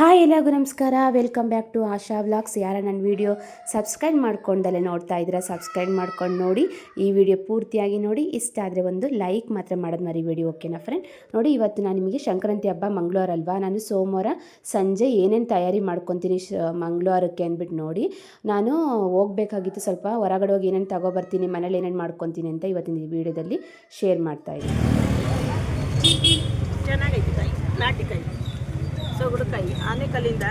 Hi ಎಲ್ಲರಿಗೂ ನಮಸ್ಕಾರ. Welcome back to Asha vlogs. ಯಾರ ನನ್ನ ವಿಡಿಯೋ ಸಬ್ಸ್ಕ್ರೈಬ್ ಮಾಡ್ಕೊಂಡಲ್ಲೇ ನೋಡ್ತಾ ಇದ್ದೀರಾ ಸಬ್ಸ್ಕ್ರೈಬ್ ಮಾಡ್ಕೊಂಡು ನೋಡಿ. ಈ ವಿಡಿಯೋ ಪೂರ್ತಿಯಾಗಿ ನೋಡಿ. ಇಷ್ಟ ಆದರೆ ಒಂದು ಲೈಕ್ ಮಾತ್ರ ಮಾಡೋದು ಮರಿ ವಿಡಿಯೋ ಓಕೆನಾ ಫ್ರೆಂಡ್ ನೋಡಿ, ಇವತ್ತು ನಾನು ನಿಮಗೆ ಸಂಕ್ರಾಂತಿ ಹಬ್ಬ ಮಂಗಳವಾರ ಅಲ್ವಾ? ನಾನು ಸೋಮವಾರ ಸಂಜೆ ಏನೇನು ತಯಾರಿ ಮಾಡ್ಕೊತೀನಿ ಶ, ಮಂಗಳವಾರಕ್ಕೆ ಅಂದ್ಬಿಟ್ಟು ನೋಡಿ, ನಾನು ಹೋಗ್ಬೇಕಾಗಿತ್ತು ಸ್ವಲ್ಪ ಹೊರಗಡೆ ಹೋಗಿ ಏನೇನು ತಗೊಬರ್ತೀನಿ, ಮನೇಲಿ ಏನೇನು ಮಾಡ್ಕೊತೀನಿ ಅಂತ ಇವತ್ತಿನ ವಿಡಿಯೋದಲ್ಲಿ ಶೇರ್ ಮಾಡ್ತಾ ಇದ್ದೀನಿ. ಸೊಗಡುಕಾಯಿ ಆನೆಕಲ್ಲಿಂದ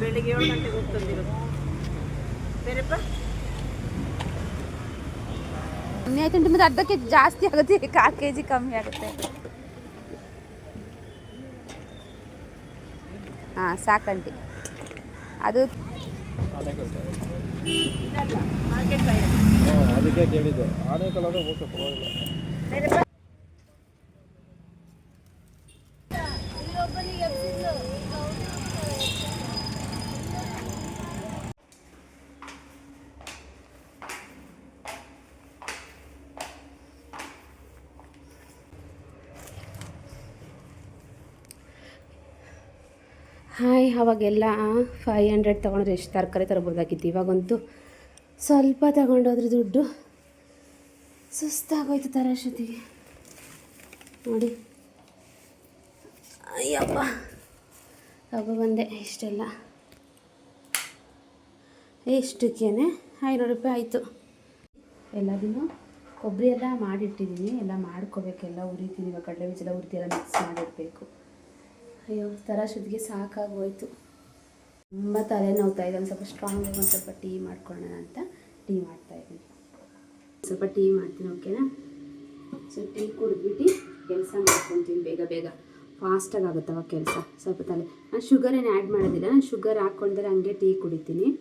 ಬೆಳಿಗ್ಗೆ ಏಳು ಗಂಟೆಗೆ ಹೋಗಿ ತಂದಿರೋದು. ಬೇರೆಪ್ಪ? ಕಮ್ಮಿ ಆಯ್ತು ಮತ್ತೆ ಅರ್ಧಕ್ಕೆ ಜಾಸ್ತಿ ಆಗುತ್ತೆ ಕಾಲು ಕೆ ಜಿ ಕಮ್ಮಿ ಆಗುತ್ತೆ. ಹಾಂ ಸಾಕಂಟಿ ಅದು ಅದಕ್ಕೆ ಕೇಳಿದ್ದೆ. ಆನೇಕಲ್ ಆದರೆ ಓಕೆ ಪರವಾಗಿಲ್ಲ. ಹಾಯ್, ಅವಾಗೆಲ್ಲ ಫೈವ್ ಹಂಡ್ರೆಡ್ ತೊಗೊಂಡ್ರೆ ಎಷ್ಟು ತರಕಾರಿ ತರ್ಬೋದಾಗಿತ್ತು? ಇವಾಗಂತೂ ಸ್ವಲ್ಪ ತಗೊಂಡೋದ್ರೆ ದುಡ್ಡು ಸುಸ್ತಾಗೋಯ್ತು ತರಶತಿಗೆ ನೋಡಿ. ಅಯ್ಯಪ್ಪ ತಗೊಬಂದೆ ಇಷ್ಟೆಲ್ಲ. ಎಷ್ಟಕ್ಕೇನೆ ಐನೂರು ರೂಪಾಯಿ ಆಯಿತು. ಎಲ್ಲದನ್ನು ಕೊಬ್ಬರಿ ಎಲ್ಲ ಮಾಡಿಟ್ಟಿದ್ದೀನಿ. ಎಲ್ಲ ಮಾಡ್ಕೋಬೇಕೆಲ್ಲ ಉರಿತೀನಿ. ಇವಾಗ ಕಡಲೆ ಬೀಜ ಎಲ್ಲ ಉರಿತಿ ಎಲ್ಲ ಮಿಕ್ಸ್ ಮಾಡಿಡಬೇಕು. ಅಯ್ಯೋ ತರಾಶದಿಗೆ ಸಾಕಾಗೋಯ್ತು. ತುಂಬ ತಲೆ ನೋವ್ತಾ ಇದೆ. ಒಂದು ಸ್ವಲ್ಪ ಸ್ಟ್ರಾಂಗ್ ಒಂದು ಸ್ವಲ್ಪ ಟೀ ಮಾಡ್ಕೊಳ್ಳೋಣ ಅಂತ ಟೀ ಮಾಡ್ತಾ ಇದ್ದೀನಿ. ಸ್ವಲ್ಪ ಟೀ ಮಾಡ್ತೀನಿ ಓಕೆನಾ ಸೊ ಟೀ ಕುಡಿದ್ಬಿಟ್ಟು ಕೆಲಸ ಮಾಡ್ಕೊತೀನಿ ಬೇಗ ಬೇಗ. ಫಾಸ್ಟಾಗಿ ಆಗುತ್ತವ ಕೆಲಸ? ಸ್ವಲ್ಪ ತಲೆ. ನಾನು ಶುಗರ್ ಏನು ಆ್ಯಡ್ ಮಾಡೋದಿಲ್ಲ. ನಾನು ಶುಗರ್ ಹಾಕ್ಕೊಂಡ್ರೆ ಹಂಗೆ ಟೀ ಕುಡಿತೀನಿ.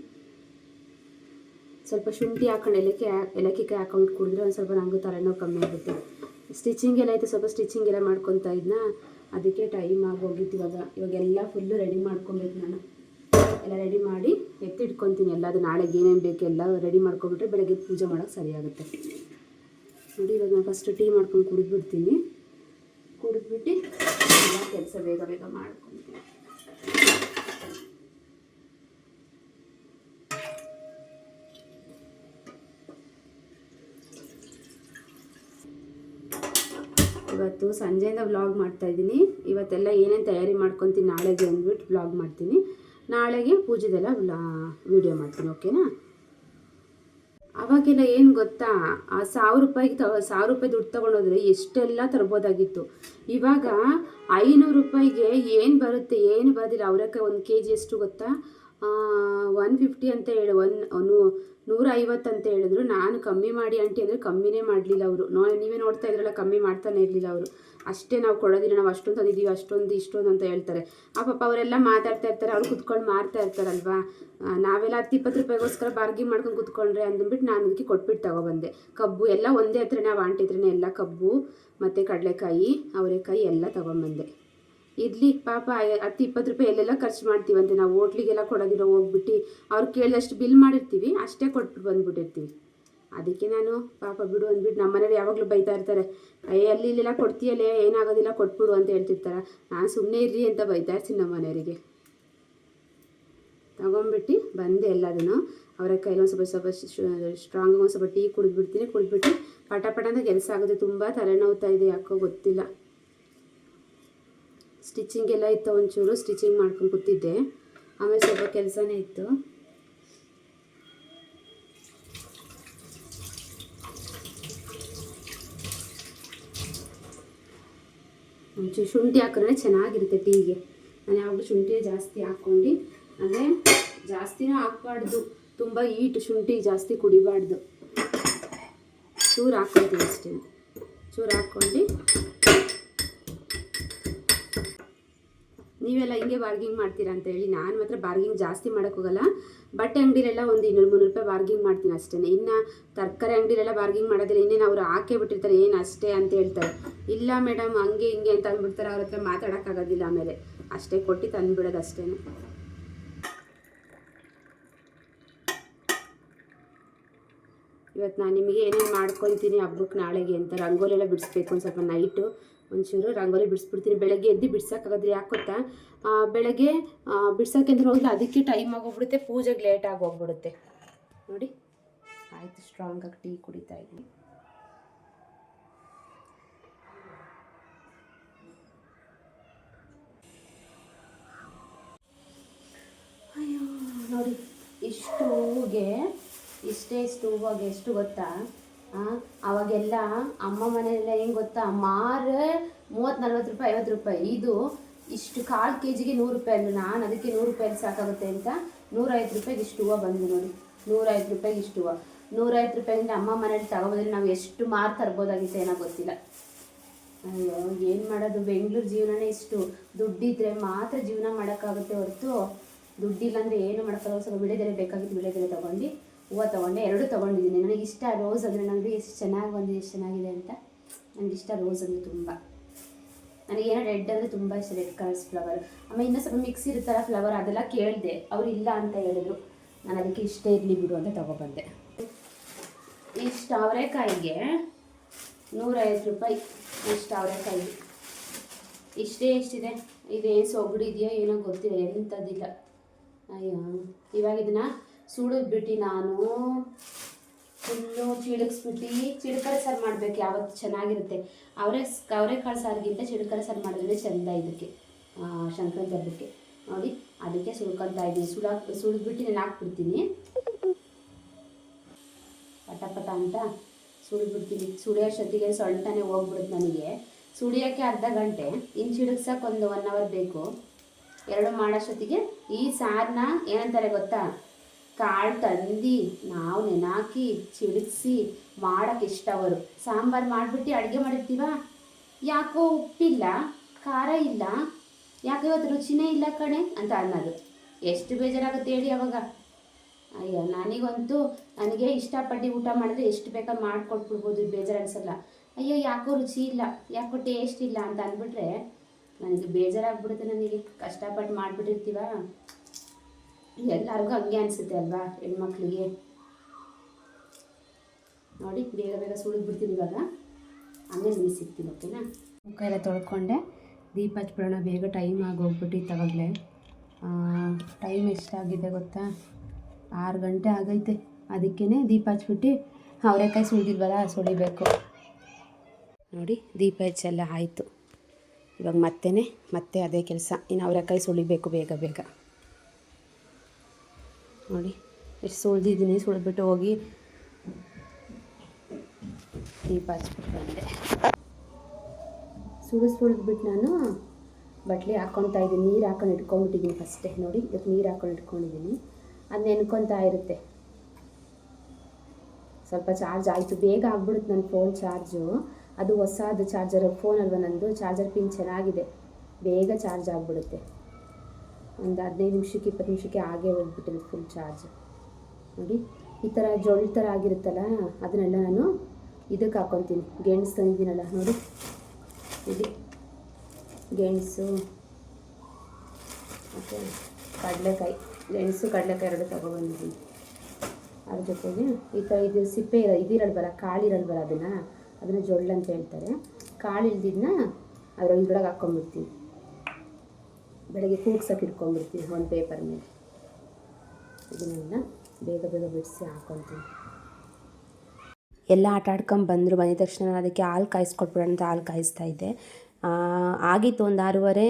ಸ್ವಲ್ಪ ಶುಂಠಿ ಹಾಕೊಂಡು ಏಲಕ್ಕಿ ಹಾ- ಏಲಕ್ಕಿ ಕಾಯಿ ಹಾಕೊಂಡು ಕುಡಿದ್ರೆ ಒಂದು ಸ್ವಲ್ಪ ನನಗೂ ತಲೆನೋವು ಕಮ್ಮಿ ಆಗುತ್ತೆ. ಸ್ಟಿಚಿಂಗ್ ಎಲ್ಲ ಆಯಿತು ಸ್ವಲ್ಪ ಸ್ಟಿಚಿಂಗ್ ಎಲ್ಲ ಮಾಡ್ಕೊತಾ ಇದ್ನ? ಅದಕ್ಕೆ ಟೈಮ್ ಆಗೋಗಿತ್ತು ಇವಾಗ. ಇವಾಗೆಲ್ಲ ಫುಲ್ಲು ರೆಡಿ ಮಾಡ್ಕೊಬೇಕು ನಾನು. ಎಲ್ಲ ರೆಡಿ ಮಾಡಿ ಎತ್ತಿಟ್ಕೊತೀನಿ ಎಲ್ಲ ಅದು ನಾಳೆಗೆ ಏನೇನು ಬೇಕು ಎಲ್ಲ ರೆಡಿ ಮಾಡ್ಕೊಬಿಟ್ರೆ ಬೆಳಗ್ಗೆ ಪೂಜೆ ಮಾಡೋಕ್ಕೆ ಸರಿಯಾಗುತ್ತೆ ನೋಡಿ, ಇವಾಗ ನಾನು ಫಸ್ಟ್ ಟೀ ಮಾಡ್ಕೊಂಡು ಕುಡಿದ್ಬಿಡ್ತೀನಿ. ಕುಡಿದ್ಬಿಟ್ಟು, ಎಲ್ಲ ಕೆಲಸ ಬೇಗ ಬೇಗ ಮಾಡ್ಕೊತೀನಿ. ಇವತ್ತು ಸಂಜೆಯಿಂದ ವ್ಲಾಗ್ ಮಾಡ್ತಾ ಇದ್ದೀನಿ. ಇವತ್ತೆಲ್ಲ ಏನೇನು ತಯಾರಿ ಮಾಡ್ಕೊತೀನಿ ನಾಳೆಗೆ ಅಂದ್ಬಿಟ್ಟು ವ್ಲಾಗ್ ಮಾಡ್ತೀನಿ. ನಾಳೆಗೆ ಪೂಜೆದೆಲ್ಲ ವ್ಲಾ ವಿಡಿಯೋ ಮಾಡ್ತೀನಿ ಓಕೆನಾ ಅವಾಗೆಲ್ಲ ಏನು ಗೊತ್ತಾ? ಆ ಸಾವಿರ ರೂಪಾಯಿಗೆ ತ, ಸಾವಿರ ರೂಪಾಯಿ ದುಡ್ಡು ತೊಗೊಂಡೋದ್ರೆ ಎಷ್ಟೆಲ್ಲ ತರ್ಬೋದಾಗಿತ್ತು. ಇವಾಗ ಐನೂರು ರೂಪಾಯಿಗೆ ಏನು ಬರುತ್ತೆ, ಏನು ಬರೋದಿಲ್ಲ. ಅವ್ರಕ್ಕೆ ಒಂದು ಕೆ ಜಿ ಎಷ್ಟು ಗೊತ್ತಾ? ಒನ್ ಫಿಫ್ಟಿ ಅಂತ ಹೇಳಿ ಒನ್ ನೂರ ಐವತ್ತು ಅಂತ ಹೇಳಿದ್ರು. ನಾನು ಕಮ್ಮಿ ಮಾಡಿ ಆಂಟಿ ಅಂದರೆ ಕಮ್ಮಿನೇ ಮಾಡಲಿಲ್ಲ ಅವರು. ನೋ, ನೀವೇ ನೋಡ್ತಾ ಇದ್ರಲ್ಲ, ಕಮ್ಮಿ ಮಾಡ್ತಾನೆ ಇರಲಿಲ್ಲ ಅವರು. ಅಷ್ಟೇ ನಾವು ಕೊಡೋದಿಲ್ಲ, ನಾವು ಅಷ್ಟೊಂದು ತಂದಿದ್ದೀವಿ, ಅಷ್ಟೊಂದು, ಇಷ್ಟೊಂದು ಅಂತ ಹೇಳ್ತಾರೆ. ಆ ಪಾಪ ಅವರೆಲ್ಲ ಮಾತಾಡ್ತಾ ಇರ್ತಾರೆ, ಅವ್ರು ಕುತ್ಕೊಂಡು ಮಾರ್ತಾ ಇರ್ತಾರಲ್ವಾ? ನಾವೆಲ್ಲ ಹತ್ತು ಇಪ್ಪತ್ತು ರೂಪಾಯಿಗೋಸ್ಕರ ಬಾರ್ಗಿಂಗ್ ಮಾಡ್ಕೊಂಡು ಕುತ್ಕೊಂಡ್ರೆ ಅಂದ್ಬಿಟ್ಟು ನಾನು ಅದಕ್ಕೆ ಕೊಟ್ಬಿಟ್ಟು ತಗೊಬಂದೆ. ಕಬ್ಬು ಎಲ್ಲ ಒಂದೇ ಹತ್ರನೇ ನಾವು ಆಂಟಿ ಹತ್ರನೇ ಎಲ್ಲ ಕಬ್ಬು, ಮತ್ತು ಕಡಲೆಕಾಯಿ, ಅವರೆಕಾಯಿ ಎಲ್ಲ ತಗೊಂಬಂದೆ. ಇರ್ಲಿ, ಪಾಪ ಹತ್ತು, ಇಪ್ಪತ್ತು ರೂಪಾಯಿ ಎಲ್ಲೆಲ್ಲ ಖರ್ಚು ಮಾಡ್ತೀವಂತೆ ನಾವು. ಹೋಟ್ಲಿಗೆಲ್ಲ ಕೊಡೋದಿರೋ ಹೋಗ್ಬಿಟ್ಟು ಅವ್ರು ಕೇಳಿದಷ್ಟು ಬಿಲ್ ಮಾಡಿರ್ತೀವಿ, ಅಷ್ಟೇ ಕೊಟ್ಟು ಬಂದ್ಬಿಟ್ಟಿರ್ತೀವಿ. ಅದಕ್ಕೆ ನಾನು, ಪಾಪ ಬಿಡು ಅಂದ್ಬಿಟ್ಟು ನಮ್ಮ ಮನೇಲಿ ಯಾವಾಗಲೂ ಬೈತಾ ಇರ್ತಾರೆ. ಅಯ್ಯ ಅಲ್ಲಿ ಇಲ್ಲೆಲ್ಲ ಕೊಡ್ತೀಯಲ್ಲೇ, ಏನಾಗೋದಿಲ್ಲ ಕೊಟ್ಬಿಡು ಅಂತ ಹೇಳ್ತಿರ್ತಾರೆ. ನಾನು ಸುಮ್ಮನೆ ಇರ್ರಿ ಅಂತ ಬೈತಾ ಇರ್ತೀನಿ ನಮ್ಮ ಮನೆಯವರಿಗೆ. ತಗೊಂಬಿಟ್ಟು ಬಂದೆ ಎಲ್ಲದನ್ನು. ಅವರ ಕೈಲಿ ಸ್ವಲ್ಪ ಸ್ವಲ್ಪ ಸ್ಟ್ರಾಂಗ್ ಒಂದು ಸ್ವಲ್ಪ ಟೀ ಕುಡಿದ್ಬಿಡ್ತೀನಿ. ಕುಡಿದ್ಬಿಟ್ಟು ಪಟ ಪಟ ಅಂತ ಕೆಲಸ ಆಗುತ್ತೆ. ತುಂಬ ತಲೆನೋವ್ತಾ ಇದೆ, ಯಾಕೋ ಗೊತ್ತಿಲ್ಲ. ಸ್ಟಿಚಿಂಗ್ ಎಲ್ಲ ಇತ್ತು ಒಂಚೂರು ಸ್ಟಿಚಿಂಗ್ ಮಾಡ್ಕೊಂಡು ಕೂತಿದ್ದೆ. ಆಮೇಲೆ ಸ್ವಲ್ಪ ಕೆಲಸನೇ ಇತ್ತು. ಒಂಚೂರು ಶುಂಠಿ ಹಾಕಿದ್ರೆ ಚೆನ್ನಾಗಿರುತ್ತೆ ಟೀಗೆ. ನಾನು ಯಾವಾಗಲೂ ಶುಂಠಿ ಜಾಸ್ತಿ ಹಾಕ್ಕೊಂಡು. ಅಂದರೆ ಜಾಸ್ತಿನೂ ಹಾಕ್ಬಾರ್ದು. ತುಂಬ ಈಟು ಶುಂಠಿ ಜಾಸ್ತಿ ಕುಡಿಬಾರ್ದು. ಚೂರು ಹಾಕ್ಕೊಳ್ತೀನಿ ಅಷ್ಟೇ. ಚೂರು ಹಾಕ್ಕೊಂಡು. ನೀವೆಲ್ಲ ಹಿಂಗೆ ಬಾರ್ಗಿಂಗ್ ಮಾಡ್ತೀರಾ ಅಂತ ಹೇಳಿ ನಾನು ಮಾತ್ರ ಬಾರ್ಗಿಂಗ್ ಜಾಸ್ತಿ ಮಾಡೋಕ್ಕೋಗಲ್ಲ ಬಟ್ಟೆ ಅಂಗಡಿಲೆಲ್ಲ ಒಂದು ಇನ್ನೂರು ಮುನ್ನೂರು ರೂಪಾಯಿ ಬಾರ್ಗಿಂಗ್ ಮಾಡ್ತೀನಿ ಅಷ್ಟೇ ಇನ್ನು ತರಕಾರಿ ಅಂಗಡಿಲೆಲ್ಲ ಬಾರ್ಗಿಂಗ್ ಮಾಡೋದಿಲ್ಲ. ಇನ್ನೇನು ಅವರು ಹಾಕೇ ಬಿಟ್ಟಿರ್ತಾರೆ. ಏನು ಅಷ್ಟೇ ಅಂತ ಹೇಳ್ತಾರೆ. ಇಲ್ಲ ಮೇಡಮ್ ಹಂಗೆ ಹಿಂಗೆ ಅಂತ ಅಂದ್ಬಿಡ್ತಾರೆ. ಅವ್ರ ಹತ್ರ ಮಾತಾಡೋಕ್ಕಾಗೋದಿಲ್ಲ ಆಮೇಲೆ. ಅಷ್ಟೇ ಕೊಟ್ಟು ತಂದುಬಿಡೋದು ಅಷ್ಟೇ ಇವತ್ತು ನಾನು ನಿಮಗೆ ಏನೇನು ಮಾಡ್ಕೊತೀನಿ ಹಬ್ಬಕ್ಕೆ ನಾಳೆಗೆ ಅಂತ ರಂಗೋಲಿ ಎಲ್ಲ ಬಿಡಿಸ್ಬೇಕು ಒಂದು ಸ್ವಲ್ಪ ನೈಟು ಒಂಚೂರು ರಂಗೋಲಿ ಬಿಡಿಸ್ಬಿಡ್ತೀನಿ. ಬೆಳಗ್ಗೆ ಎದ್ದು ಬಿಡ್ಸೋಕ್ಕಾಗದ್ರೆ ಯಾಕೆ ಗೊತ್ತಾ? ಬೆಳಗ್ಗೆ ಬಿಡ್ಸೋಕೆ ಅಂತ ಹೋಗಿಲ್ಲ. ಅದಕ್ಕೆ ಟೈಮ್ ಆಗೋಗ್ಬಿಡುತ್ತೆ. ಪೂಜೆಗೆ ಲೇಟ್ ಆಗೋಗ್ಬಿಡುತ್ತೆ ನೋಡಿ. ಆಯಿತು ಸ್ಟ್ರಾಂಗಾಗಿ ಟೀ ಕುಡಿತಾ ಇದ್ದೀನಿ. ಅಯ್ಯೋ, ನೋಡಿ. ಇಷ್ಟು ಹೂವಿಗೆ, ಇಷ್ಟೇ ಇಷ್ಟು ಹೂವಾಗೆ ಎಷ್ಟು ಗೊತ್ತಾ? ಅವಾಗೆಲ್ಲ ಅಮ್ಮ ಮನೆಯಲ್ಲ ಹೆಂಗೆ ಗೊತ್ತಾ? ಮಾರ ಮೂವತ್ತು ನಲ್ವತ್ತು ರೂಪಾಯಿ, ಐವತ್ತು ರೂಪಾಯಿ. ಇದು ಇಷ್ಟು ಕಾಲು ಕೆ ಜಿಗೆ ನೂರು ರೂಪಾಯಿ ಅಲ್ಲ ನಾನು ಅದಕ್ಕೆ ನೂರು ರೂಪಾಯಿ ಸಾಕಾಗುತ್ತೆ ಅಂತ ನೂರೈವತ್ತು ರೂಪಾಯಿಗೆ ಇಷ್ಟು ಹೂವು ಬಂದು ನೋಡಿ. ನೂರೈವತ್ತು ರೂಪಾಯಿಗೆ ಇಷ್ಟು ಹೂವು. ನೂರೈವತ್ತು ರೂಪಾಯಿಂದ ಅಮ್ಮ ಮನೇಲಿ ತಗೋಬೋದ್ರೆ ನಾವು ಎಷ್ಟು ಮಾರು ತರ್ಬೋದಾಗಿತ್ತು ಏನೋ ಗೊತ್ತಿಲ್ಲ. ಅಯ್ಯೋ, ಏನು ಮಾಡೋದು? ಬೆಂಗಳೂರು ಜೀವನನೇ ಇಷ್ಟು. ದುಡ್ಡಿದ್ರೆ ಮಾತ್ರ ಜೀವನ ಮಾಡೋಕ್ಕಾಗುತ್ತೆ ಹೊರತು. ದುಡ್ಡಿಲ್ಲ ಅಂದರೆ ಏನು ಮಾಡೋಕ್ಕಾಗಲ್ಲ. ಸ್ವಲ್ಪ ವಿಳೆದೆಲೆ ಬೇಕಾಗಿತ್ತು ವಿಳೆದೆಲೆ ತೊಗೊಂಡು ಹೂವು ತೊಗೊಂಡೆ, ಎರಡು ತೊಗೊಂಡಿದ್ದೀನಿ. ನನಗೆ ಇಷ್ಟ ರೋಸ್ ಅಂದರೆ ನನಗೆ ಎಷ್ಟು ಚೆನ್ನಾಗಿ ಬಂದಿದೆ, ಎಷ್ಟು ಚೆನ್ನಾಗಿದೆ ಅಂತ ನನಗೆ ಇಷ್ಟ ರೋಸ್ ಅಂದರೆ ತುಂಬ. ನನಗೇನೋ ರೆಡ್ ಅಂದರೆ ತುಂಬ ಇಷ್ಟ ರೆಡ್ ಕಲರ್ಸ್ ಫ್ಲವರ್ ಆಮೇಲೆ ಇನ್ನೂ ಸ್ವಲ್ಪ ಮಿಕ್ಸ್ ಇರುತ್ತಲ್ಲ ಫ್ಲವರ್ ಅದೆಲ್ಲ ಕೇಳಿದೆ. ಅವ್ರು ಇಲ್ಲ ಅಂತ ಹೇಳಿದ್ರು. ನಾನು ಅದಕ್ಕೆ ಇಷ್ಟ ಇರಲಿ ಬಿಡು ಅಂತ ತೊಗೊಬಂದೆ. ಇಷ್ಟು ಅವರೆಕಾಯಿಗೆ ನೂರೈವತ್ತು ರೂಪಾಯಿ. ಇಷ್ಟು ಅವರೆಕಾಯಿ. ಇಷ್ಟೇ ಎಷ್ಟಿದೆ? ಇದೇನು ಸೊಗಡು ಇದೆಯೋ, ಏನೋ ಗೊತ್ತಿಲ್ಲ ಎಂಥದ್ದಿಲ್ಲ ಅಯ್ಯೋ, ಇವಾಗ ಇದನ್ನ ಸುಳಿದ್ಬಿಟ್ಟು ನಾನು. ಫುಲ್ಲು ಚಿಡಕ್ಸ್ಬಿಟ್ಟು ಚಿಳಕರ ಸಾರು ಮಾಡ್ಬೇಕು, ಯಾವತ್ತು ಚೆನ್ನಾಗಿರುತ್ತೆ. ಅವರೆ ಅವರೆಕಾಳು ಸಾರಿಗಿಂತ ಚಿಳಕರ ಸಾರು ಮಾಡಿದ್ರೆ ಚೆಂದ ಇದಕ್ಕೆ. ಸಂಕ್ರಾಂತಿ ಹಬ್ಬಕ್ಕೆ. ನೋಡಿ, ಅದಕ್ಕೆ ಸುಳ್ಕೊತಾ ಇದ್ದೀನಿ. ಸುಳಾಕ್ ಸುಳಿದ್ಬಿಟ್ಟು ನಾನು ಹಾಕ್ಬಿಡ್ತೀನಿ. ಪಟ ಪಟ ಅಂತ ಸುಳಿದ್ಬಿಡ್ತೀನಿ ಸುಳಿಯೋಷ್ಟೊತ್ತಿಗೆ ಸೊಳ್ತಾನೆ ಹೋಗ್ಬಿಡುತ್ತೆ ನನಗೆ. ಸುಳಿಯೋಕ್ಕೆ ಅರ್ಧ ಗಂಟೆ. ಇನ್ನು ಚಿಡಕ್ಸಕ್ಕೆ ಒಂದು ಒನ್ ಅವರ್ ಬೇಕು. ಎರಡು ಮಾಡೋಷ್ಟೊತ್ತಿಗೆ ಈ ಸಾರನ್ನ ಏನಂತಾರೆ ಗೊತ್ತಾ? ಕಾಳು ತಂದು ನಾವು ನೆನಾಕಿ ಚಿಡಿಸಿ ಮಾಡೋಕ್ಕೆ ಇಷ್ಟವರು. ಸಾಂಬಾರು ಮಾಡಿಬಿಟ್ಟು ಅಡುಗೆ ಮಾಡಿರ್ತೀವ? ಯಾಕೋ ಉಪ್ಪಿಲ್ಲ, ಖಾರ ಇಲ್ಲ. ಯಾಕೆ ಇವತ್ತು ರುಚಿನೇ ಇಲ್ಲ ಕಣೆ ಅಂತ ಅನ್ನೋದು. ಎಷ್ಟು ಬೇಜಾರಾಗುತ್ತೆ ಹೇಳಿ ಅವಾಗ. ಅಯ್ಯೋ, ನನಗಂತೂ ನನಗೆ ಇಷ್ಟಪಟ್ಟು ಊಟ ಮಾಡಿದ್ರೆ ಎಷ್ಟು ಬೇಕಾದ್ರೆ ಮಾಡಿಕೊಟ್ಬಿಡ್ಬೋದು ಬೇಜಾರು ಅನ್ಸಲ್ಲ ಅಯ್ಯೋ, ಯಾಕೋ ರುಚಿ ಇಲ್ಲ, ಯಾಕೋ ಟೇಸ್ಟ್ ಇಲ್ಲ ಅಂತ ಅಂದ್ಬಿಟ್ರೆ ನನಗೆ ಬೇಜಾರಾಗ್ಬಿಡುತ್ತೆ ನನಗೆ. ಕಷ್ಟಪಟ್ಟು ಮಾಡಿಬಿಟ್ಟಿರ್ತೀವ? ಎಲ್ಲರಿಗೂ ಹಂಗೆ ಅನಿಸುತ್ತೆ ಅಲ್ವಾ ಹೆಣ್ಮಕ್ಳಿಗೆ? ನೋಡಿ, ಬೇಗ ಬೇಗ ಸುಳಿದ್ಬಿಡ್ತೀನಿ ಇವಾಗ. ಆಮೇಲೆ ನಿಮಗೆ ಸಿಗ್ತೀನಿ, ಓಕೆನಾ? ಮುಖ ಎಲ್ಲ ತೊಳ್ಕೊಂಡೆ. ದೀಪ ಹಚ್ಬಿಡೋಣ, ಬೇಗ ಟೈಮ್ ಆಗೋಗ್ಬಿಟ್ಟಿತ್ತು ಅವಾಗಲೇ ಟೈಮ್ ಎಷ್ಟಾಗಿದೆ ಗೊತ್ತಾ? ಆರು ಗಂಟೆ ಆಗೈತೆ. ಅದಕ್ಕೇ ದೀಪ ಹಚ್ಬಿಟ್ಟು ಅವರೆಕಾಯಿ ಸುಳಿದಿಲ್ವಲ್ಲ, ಸುಳಿಬೇಕು. ನೋಡಿ, ದೀಪ ಹಚ್ಚೆಲ್ಲ ಆಯಿತು. ಇವಾಗ ಮತ್ತೆ ಮತ್ತೆ ಅದೇ ಕೆಲಸ. ಇನ್ನು ಅವರೆಕಾಯಿ ಸುಳಿಬೇಕು ಬೇಗ ಬೇಗ. ನೋಡಿ, ಎಷ್ಟು ಸುಳ್ದಿದ್ದೀನಿ ಸುಳಿದ್ಬಿಟ್ಟು ಹೋಗಿ ದೀಪ ಹಚ್ಬಿಟ್ಟು ಬಂದೆ ಸುಳಿದು ಸುಳಿದ್ಬಿಟ್ಟು ನಾನು ಬಟ್ಲಿ ಹಾಕ್ಕೊತಾ ಇದ್ದೀನಿ, ನೀರು ಹಾಕೊಂಡು ಇಟ್ಕೊಂಡ್ಬಿಟ್ಟಿದ್ದೀನಿ ಫಸ್ಟೇ. ನೋಡಿ, ಇದಕ್ಕೆ ನೀರು ಹಾಕೊಂಡು ಇಟ್ಕೊಂಡಿದ್ದೀನಿ. ಅದು ನೆನ್ಕೊತಾ ಇರುತ್ತೆ. ಸ್ವಲ್ಪ ಚಾರ್ಜ್ ಆಯಿತು. ಬೇಗ ಆಗ್ಬಿಡುತ್ತೆ ನನ್ನ ಫೋನ್ ಚಾರ್ಜು. ಅದು ಹೊಸದು ಚಾರ್ಜರ್, ಫೋನ್ ಅಲ್ವಾ ನಂದು? ಚಾರ್ಜರ್ ಪಿನ್ ಚೆನ್ನಾಗಿದೆ. ಬೇಗ ಚಾರ್ಜ್ ಆಗಿಬಿಡುತ್ತೆ. ಒಂದು ಹದಿನೈದು ನಿಮಿಷಕ್ಕೆ, ಇಪ್ಪತ್ತು ನಿಮಿಷಕ್ಕೆ ಆಗೇ ಹೋಗ್ಬಿಟ್ಟಿದೆ ಫುಲ್ ಚಾರ್ಜ್ ನೋಡಿ, ಈ ಥರ ಜೊಳ್ಳು ಥರ ಆಗಿರುತ್ತಲ್ಲ, ಅದನ್ನೆಲ್ಲ ನಾನು ಇದಕ್ಕೆ ಹಾಕ್ಕೊತೀನಿ ಗೆಣಸು ತಂದಿದ್ದೀನಲ್ಲ, ನೋಡಿ. ಇಲ್ಲಿ ಗೆಣಸು ಮತ್ತು ಕಡಲೆಕಾಯಿ. ಗೆಣಸು ಕಡಲೆಕಾಯಿ ಎರಡು ತಗೊಬಂದಿದ್ದೀನಿ. ಅದ್ರ ಜೊತೆಗೆ ಈ ಥರ ಇದು ಸಿಪ್ಪೆ ಇರ ಇದಿರಲ್ವಲ್ಲ ಕಾಳಿರಲ್ವಲ್ಲ ಅದನ್ನು ಅದನ್ನು ಜೊಳ್ಳು ಅಂತ ಹೇಳ್ತಾರೆ. ಕಾಳು ಇಲ್ದಿದ್ದನ್ನ ಅದ್ರ ಇದ್ರೊಳಗೆ ಬೆಳಗ್ಗೆ ಕೂಗ್ಸಕ್ಕೆ ಇಟ್ಕೊಂಡ್ಬಿಡ್ತೀನಿ ಒಂದು ಪೇಪರ್ ಮೇಲೆ. ಇದನ್ನೆಲ್ಲ ಬೇಗ ಬೇಗ ಬಿಡಿಸಿ ಹಾಕ್ಕೊತೀನಿ ಎಲ್ಲ ಆಟ ಆಡ್ಕೊಂಡು ಬಂದರು, ಬಂದಿದ ತಕ್ಷಣ ಅದಕ್ಕೆ ಹಾಲು ಕಾಯಿಸ್ಕೊಟ್ಬಿಡೋಣ ಅಂತ ಹಾಲು ಕಾಯಿಸ್ತಾ ಇದ್ದೆ. ಆಗಿತ್ತು ಒಂದು ಆರೂವರೆ,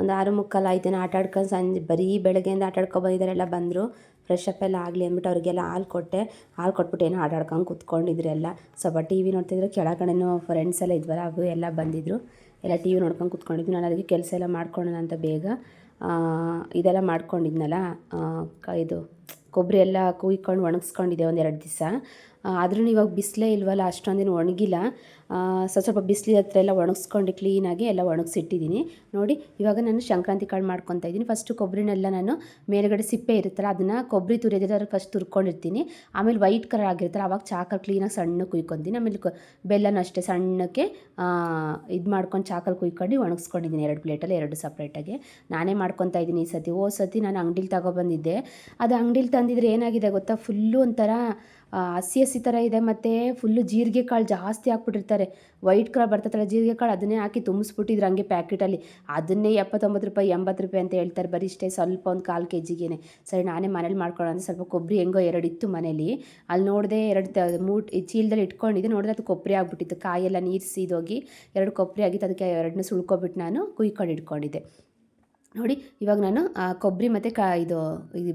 ಒಂದು ಆರು ಮುಕ್ಕಾಲು ಆಯ್ತೇನೆ ಆಟ ಆಡ್ಕೊಂಡು ಸಂಜೆ, ಬರೀ ಬೆಳಗ್ಗೆಯಿಂದ ಆಟ ಆಡ್ಕೊಂಡು ಬಂದಿದ್ದಾರೆ ಎಲ್ಲ ಬಂದರು. ಫ್ರೆಶ್ ಅಪ್ ಎಲ್ಲ ಆಗಲಿ ಅಂದ್ಬಿಟ್ಟು ಅವ್ರಿಗೆಲ್ಲ ಹಾಲು ಕೊಟ್ಟೆ. ಹಾಲು ಕೊಟ್ಬಿಟ್ಟು ಏನೋ ಆಟ ಆಡ್ಕೊಂಡು ಕೂತ್ಕೊಂಡಿದ್ರು ಎಲ್ಲ ಸ್ವಲ್ಪ ಟಿ ವಿ ನೋಡ್ತಿದ್ರು, ಕೆಳಗಡೆನೂ ಫ್ರೆಂಡ್ಸ್ ಎಲ್ಲ ಇದ್ವಲ್ಲ, ಅವು ಎಲ್ಲ ಬಂದಿದ್ದರು ಎಲ್ಲ ಟಿ ವಿ ನೋಡ್ಕೊಂಡು ಕೂತ್ಕೊಂಡಿದ್ವಿ. ನಾನು ಅದಕ್ಕೆ ಕೆಲಸ ಎಲ್ಲ ಮಾಡ್ಕೊಳ್ಳೋಣ ಅಂತ ಬೇಗ. ಇದೆಲ್ಲ ಮಾಡ್ಕೊಂಡಿದ್ನಲ್ಲ ಕ, ಇದು ಕೊಬ್ಬರಿ ಎಲ್ಲ ಕುಯ್ಕೊಂಡು ಒಣಗಿಸ್ಕೊಂಡಿದ್ದೆ ಒಂದು ಎರಡು ದಿವಸ. ಆದ್ರೂ ಇವಾಗ ಬಿಸಿಲೇ ಇಲ್ವಲ್ಲ, ಅಷ್ಟೊಂದಿನ ಒಣಗಿಲ್ಲ. ಸ್ವಲ್ಪ ಸ್ವಲ್ಪ ಬಿಸಿಲು ಹತ್ರ ಎಲ್ಲ ಒಣಗಿಸ್ಕೊಂಡು ಕ್ಲೀನಾಗಿ ಎಲ್ಲ ಒಣಗಿಸಿಟ್ಟಿದ್ದೀನಿ. ನೋಡಿ, ಇವಾಗ ನಾನು ಸಂಕ್ರಾಂತಿ ಕಾಳು ಮಾಡ್ಕೊತಾ ಇದ್ದೀನಿ. ಫಸ್ಟು ಕೊಬ್ಬರಿನೆಲ್ಲ ನಾನು ಮೇಲುಗಡೆ ಸಿಪ್ಪೆ ಇರುತ್ತಲ್ಲ, ಅದನ್ನು ಕೊಬ್ಬರಿ ಅದ್ರ ಫಸ್ಟ್ ತುರ್ಕೊಂಡಿರ್ತೀನಿ. ಆಮೇಲೆ ವೈಟ್ ಕಲರ್ ಆಗಿರ್ತಾರೆ ಅವಾಗ ಚಾಕಲ್ಲಿ ಕ್ಲೀನಾಗಿ ಸಣ್ಣ ಕುಯ್ಕೊತೀನಿ. ಆಮೇಲೆ ಬೆಲ್ಲನೂ ಅಷ್ಟೇ ಸಣ್ಣಕ್ಕೆ ಇದು ಮಾಡ್ಕೊಂಡು ಚಾಕಲ್ಲಿ ಕುಯ್ಕೊಂಡು ಒಣಗಿಸ್ಕೊಂಡಿದ್ದೀನಿ ಎರಡು ಪ್ಲೇಟಲ್ಲಿ ಎರಡು ಸಪ್ರೇಟಾಗಿ ನಾನೇ ಮಾಡ್ಕೊತಾ ಇದ್ದೀನಿ ಈ ಸತಿ ಓ ಸತಿ ನಾನು ಅಂಗಡಿಲಿ ತಗೊಬಂದಿದ್ದೆ. ಅದು ಅಂಗಡಿಲಿ ತಂದಿದ್ರೆ ಏನಾಗಿದೆ ಗೊತ್ತಾ? ಫುಲ್ಲು ಒಂಥರ ಹಸಿ ಹಸಿ ಥರ ಇದೆ ಮತ್ತು ಫುಲ್ಲು ಜೀರಿಗೆ ಕಾಳು ಜಾಸ್ತಿ ಹಾಕ್ಬಿಟ್ಟಿರ್ತಾರೆ. ವೈಟ್ ಕಲರ್ ಬರ್ತಾರೆ ಜೀರಿಗೆ ಕಾಳು ಅದನ್ನೇ ಹಾಕಿ ತುಂಬಿಸ್ಬಿಟ್ಟಿದ್ರು ಹಂಗೆ ಪ್ಯಾಕೆಟಲ್ಲಿ ಅದನ್ನೇ ಎಪ್ಪತ್ತೊಂಬತ್ತು ರೂಪಾಯಿ, ಎಂಬತ್ತು ರೂಪಾಯಿ ಅಂತ ಹೇಳ್ತಾರೆ ಬರೀ ಇಷ್ಟೇ ಸ್ವಲ್ಪ ಒಂದು ಕಾಲು ಕೆ ಜಿಗೇನೆ ಸರಿ, ನಾನೇ ಮನೇಲಿ ಮಾಡ್ಕೊಳ್ಳೋ ಅಂದರೆ ಸ್ವಲ್ಪ ಕೊಬ್ಬರಿ ಹೆಂಗೋ ಎರಡು ಇತ್ತು ಮನೇಲಿ. ಅಲ್ಲಿ ನೋಡಿದೆ ಎರಡು ಮೂಟ್ ಚೀಲದಲ್ಲಿ ಇಟ್ಕೊಂಡಿದ್ದೆ ನೋಡಿದ್ರೆ ಅದು ಕೊಬ್ಬರಿ ಆಗಿಬಿಟ್ಟಿತ್ತು. ಕಾಯೆಲ್ಲ ನೀರು ಸೀದೋಗಿ ಎರಡು ಕೊಬ್ಬರಿ ಆಗಿತ್ತು, ಅದಕ್ಕೆ ಎರಡನ್ನ ಸುಳ್ಕೊಬಿಟ್ಟು ನಾನು ಕುಯ್ಕೊಂಡು ಇಟ್ಕೊಂಡಿದ್ದೆ. ನೋಡಿ, ಇವಾಗ ನಾನು ಕೊಬ್ಬರಿ ಮತ್ತು ಕ, ಇದು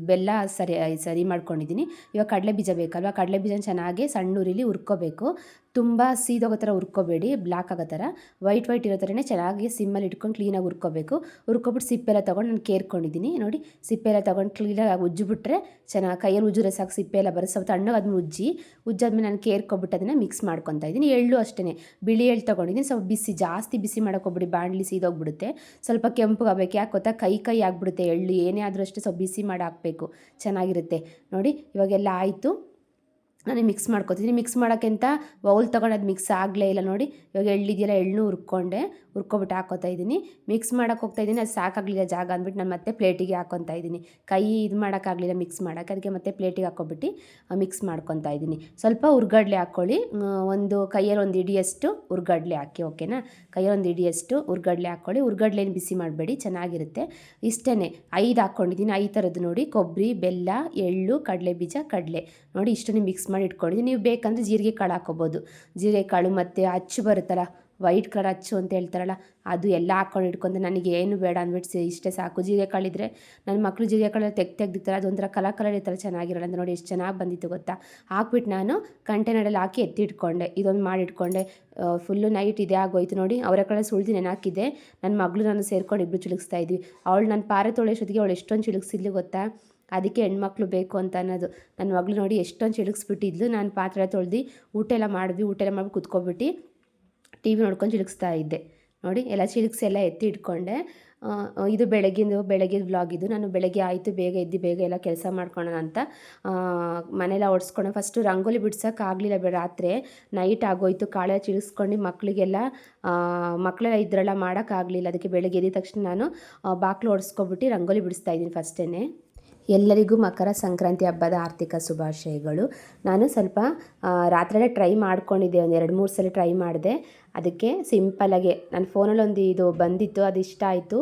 ಬೆಲ್ಲ ಸರಿ ಸರಿ ಮಾಡ್ಕೊಂಡಿದ್ದೀನಿ. ಇವಾಗ ಕಡಲೆ ಬೀಜ ಬೇಕಲ್ವ? ಕಡಲೆ ಬೀಜನ ಚೆನ್ನಾಗಿ ಸಣ್ಣ ಉರಿಲಿ ಹುರ್ಕೋಬೇಕು. ತುಂಬ ಸೀದೋಗೋ ಥರ ಹುರ್ಕೋಬೇಡಿ ಬ್ಲ್ಯಾಕ್ ಆಗೋ ಥರ. ವೈಟ್ ವೈಟ್ ಇರೋ ಥರನೇ ಚೆನ್ನಾಗಿ ಸಿಮ್ಮಲ್ಲಿ ಇಟ್ಕೊಂಡು ಕ್ಲೀನಾಗಿ ಹುರ್ಕೋಬೇಕು. ಹುರ್ಕೊಬಿಟ್ಟು ಸಿಪ್ಪೆಲ್ಲ ತೊಗೊಂಡು ನಾನು ಕೇರ್ಕೊಂಡಿದ್ದೀನಿ. ನೋಡಿ ಸಿಪ್ಪೆಲ್ಲ ತೊಗೊಂಡು ಕ್ಲೀನಾಗಿ ಉಜ್ಜಿಬಿಟ್ರೆ ಚೆನ್ನಾಗಿ ಕೈಯಲ್ಲಿ ಉಜ್ಜಿದ್ರೆ ಸಾಕು ಸಿಪ್ಪೆಲ್ಲ ಬರೆಸೋ ತಣ್ಣಗೆ ಅದನ್ನ ಉಜ್ಜಿ, ಉಜ್ಜಾದ್ಮೇಲೆ ನಾನು ಕೇರ್ಕೊಬಿಟ್ಟು ಅದನ್ನು ಮಿಕ್ಸ್ ಮಾಡ್ಕೊತಾ ಇದ್ದೀನಿ. ಎಳ್ಳು ಅಷ್ಟೇ ಬಿಳಿ ಎಳ್ಳು ತೊಗೊಂಡಿದ್ದೀನಿ. ಸ್ವಲ್ಪ ಬಿಸಿ, ಜಾಸ್ತಿ ಬಿಸಿ ಮಾಡೋಕ್ಕೋಗ್ಬಿಡಿ ಬಾಣಲಿ ಸೀದೋಗ್ಬಿಡುತ್ತೆ. ಸ್ವಲ್ಪ ಕೆಂಪುಗಾಗಬೇಕು ಯಾಕೆ ಗೊತ್ತಾ? ಕೈ ಕೈ ಆಗಿಬಿಡುತ್ತೆ ಎಳ್ಳು. ಏನೇ ಆದರೂ ಅಷ್ಟೇ ಸ್ವಲ್ಪ ಬಿಸಿ ಮಾಡಿ ಹಾಕಬೇಕು. ಚೆನ್ನಾಗಿರುತ್ತೆ. ನೋಡಿ, ಇವಾಗೆಲ್ಲ ಆಯಿತು. ನಾನು ಮಿಕ್ಸ್ ಮಾಡ್ಕೋತೀನಿ. ಮಿಕ್ಸ್ ಮಾಡೋಕ್ಕಿಂತ ಬೌಲ್ ತೊಗೊಂಡು ಮಿಕ್ಸ್ ಆಗಲೇ ಇಲ್ಲ ನೋಡಿ. ಇವಾಗ ಎಳ್ಳಿದೆಯಲ್ಲ ಎಳ್ಳು ಹುರ್ಕೊಂಡೆ. ಹುರ್ಕೊಬಿಟ್ಟು ಹಾಕೋತಾ ಇದ್ದೀನಿ. ಮಿಕ್ಸ್ ಮಾಡೋಕೆ ಹೋಗ್ತಾ ಇದ್ದೀನಿ. ಅದು ಸಾಕಾಗಲಿಲ್ಲ ಜಾಗ ಅಂದ್ಬಿಟ್ಟು ನಾನು ಮತ್ತೆ ಪ್ಲೇಟಿಗೆ ಹಾಕೊತಾ ಇದ್ದೀನಿ. ಕೈ ಇದು ಮಾಡೋಕ್ಕಾಗಲಿಲ್ಲ ಮಿಕ್ಸ್ ಮಾಡೋಕ್ಕೆ. ಅದಕ್ಕೆ ಮತ್ತೆ ಪ್ಲೇಟಿಗೆ ಹಾಕೊಬಿಟ್ಟು ಮಿಕ್ಸ್ ಮಾಡ್ಕೊತಾ ಇದ್ದೀನಿ. ಸ್ವಲ್ಪ ಹುರ್ಗಡ್ಲೆ ಹಾಕ್ಕೊಳ್ಳಿ ಒಂದು ಕೈಯಲ್ಲಿ ಒಂದು ಇಡಿಯಷ್ಟು ಹುರ್ಗಡ್ಲೆ ಹಾಕಿ ಓಕೆನಾ ಕೈಯಲ್ಲಿ ಒಂದು ಇಡಿಯಷ್ಟು ಹುರ್ಗಡ್ಲೆ ಹಾಕ್ಕೊಳ್ಳಿ ಉರ್ಗಡ್ಲೇನು ಬಿಸಿ ಮಾಡಬೇಡಿ. ಚೆನ್ನಾಗಿರುತ್ತೆ. ಇಷ್ಟೇ ಐದು ಹಾಕ್ಕೊಂಡಿದ್ದೀನಿ ಐದು ಥರದ್ದು ನೋಡಿ. ಕೊಬ್ಬರಿ ಬೆಲ್ಲ, ಎಳ್ಳು ಕಡಲೆ ಬೀಜ ಕಡಲೆ. ನೋಡಿ ಇಷ್ಟನ್ನು ಮಿಕ್ಸ್ ಮಾಡಿ ಇಟ್ಕೊಂಡಿದ್ದೀನಿ ನೀವು ಬೇಕಂದರೆ ಜೀರಿಗೆ ಕಾಳು ಹಾಕೋಬೋದು. ಜೀರಿಗೆ ಕಾಳು ಮತ್ತು ಅಚ್ಚು ಬರುತ್ತಲ್ಲ ವೈಟ್ ಕಲರ್ ಅಚ್ಚು ಅಂತ ಹೇಳ್ತಾರಲ್ಲ, ಅದು ಎಲ್ಲ ಹಾಕೊಂಡು ಇಟ್ಕೊಂಡು ನನಗೆ ಏನು ಬೇಡ ಅಂದ್ಬಿಟ್ಟು ಇಷ್ಟೇ ಸಾಕು. ಜೀರಿಗೆ ಕಾಳಿದ್ರೆ ನನ್ನ ಮಕ್ಕಳು ಜೀರಿಗೆ ಕಾಳು ತೆಗ್ ತೆಗ್ದಿರ್ತಾರೆ, ಅದೊಂಥರ ಕಲರ್ ಕಲರ್ ಇರ್ತಾರೆ, ಚೆನ್ನಾಗಿರಲ್ಲ. ಅಂತ ನೋಡಿ ಎಷ್ಟು ಚೆನ್ನಾಗಿ ಬಂದಿತ್ತು ಗೊತ್ತಾ? ಹಾಕ್ಬಿಟ್ಟು ನಾನು ಕಂಟೈನರಲ್ಲಿ ಹಾಕಿ ಎತ್ತಿ ಇಟ್ಕೊಂಡೆ ಇದೊಂದು ಮಾಡಿಟ್ಕೊಂಡೆ. ಫುಲ್ಲು ನೈಟ್ ಇದೇ ಆಗೋಯ್ತು ನೋಡಿ. ಅವರ ಕಡೆ ಸುಳ್ದು ನೆನಾಕಿದೆ ನನ್ನ ಮಗಳು ನಾನು ಸೇರ್ಕೊಂಡು ಇಬ್ಬರು ಚಿಳಿಸ್ತಾ ಇದ್ವಿ. ಅವಳು ನನ್ನ ಪಾರೆ ತೊಳೆಯೋಷ್ಟೊತ್ತಿಗೆ ಅವಳು ಎಷ್ಟೊಂದು ಚಿಳಿಸಿದ್ಲು ಗೊತ್ತಾ? ಅದಕ್ಕೆ ಹೆಣ್ಮಕ್ಳು ಬೇಕು ಅಂತ ಅನ್ನೋದು. ನನ್ನ ಮಗಳು ನೋಡಿ ಎಷ್ಟೊಂದು ಚಿಳುಕ್ಸ್ಬಿಟ್ಟಿದ್ಲು ನಾನು ಪಾತ್ರೆ ತೊಳೆದು ಊಟ ಎಲ್ಲ ಮಾಡಿದ್ವಿ, ಊಟ ಎಲ್ಲ ಮಾಡಿ ಕುತ್ಕೊಬಿಟ್ಟು ಟಿ ವಿ ನೋಡ್ಕೊಂಡು ಚಿಳುಕ್ಸ್ತಾ ಇದ್ದೆ. ನೋಡಿ ಎಲ್ಲ ಚಿಳುಕ್ಸಿ ಎಲ್ಲ ಎತ್ತಿ ಇಟ್ಕೊಂಡೆ. ಇದು ಬೆಳಗಿಂದು ಬೆಳಗ್ಗೆ ಬ್ಲಾಗ್ ಇದು. ನಾನು ಬೆಳಗ್ಗೆ ಆಯಿತು, ಬೇಗ ಎದ್ದು ಬೇಗ ಎಲ್ಲ ಕೆಲಸ ಮಾಡ್ಕೊಳ್ಳೋಣ ಅಂತ. ಮನೆಯೆಲ್ಲ ಒಡ್ಸ್ಕೊಂಡು ಫಸ್ಟು ರಂಗೋಲಿ ಬಿಡ್ಸೋಕ್ಕಾಗಲಿಲ್ಲ ಬೇಡ ರಾತ್ರಿ. ನೈಟ್ ಆಗೋಯ್ತು. ಕಾಳೆ ಚಿಳಿಸ್ಕೊಂಡು ಮಕ್ಕಳಿಗೆಲ್ಲ ಮಕ್ಕಳೆಲ್ಲ ಇದ್ರೆಲ್ಲ ಮಾಡೋಕ್ಕಾಗಲಿಲ್ಲ ಅದಕ್ಕೆ ಬೆಳಗ್ಗೆ ಎದ್ದ ತಕ್ಷಣ ನಾನು ಬಾಗಿಲು ಒಡ್ಸ್ಕೊಬಿಟ್ಟು ರಂಗೋಲಿ ಬಿಡಿಸ್ತಾ ಇದ್ದೀನಿ ಫಸ್ಟೇ ಎಲ್ಲರಿಗೂ ಮಕರ ಸಂಕ್ರಾಂತಿ ಹಬ್ಬದ ಆರ್ಥಿಕ ಶುಭಾಶಯಗಳು. ನಾನು ಸ್ವಲ್ಪ ಆ, ರಾತ್ರಿಯೇ ಟ್ರೈ ಮಾಡ್ಕೊಂಡಿದ್ದೆ ಒಂದು ಎರಡು ಮೂರು ಸಲ ಟ್ರೈ ಮಾಡಿದೆ. ಅದಕ್ಕೆ ಸಿಂಪಲಾಗೆ ನನ್ನ ಫೋನಲ್ಲಿ ಒಂದು ಇದು ಬಂದಿತ್ತು ಅದು ಇಷ್ಟ ಆಯಿತು.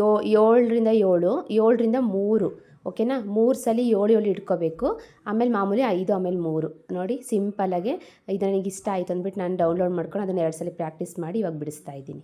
ಯೋ ಏಳರಿಂದ ಏಳು ಏಳರಿಂದ ಮೂರು ಓಕೆನಾ ಮೂರು ಸಲ ಏಳು ಏಳು ಇಟ್ಕೋಬೇಕು. ಆಮೇಲೆ ಮಾಮೂಲಿ ಐದು ಆಮೇಲೆ ಮೂರು. ನೋಡಿ ಸಿಂಪಲಾಗೆ ಇದು ನನಗೆ ಇಷ್ಟ ಆಯಿತು ಅಂದ್ಬಿಟ್ಟು ನಾನು ಡೌನ್ಲೋಡ್ ಮಾಡ್ಕೊಂಡು ಅದನ್ನು ಎರಡು ಸಲ ಪ್ರಾಕ್ಟೀಸ್ ಮಾಡಿ ಇವಾಗ ಬಿಡಿಸ್ತಾ ಇದ್ದೀನಿ.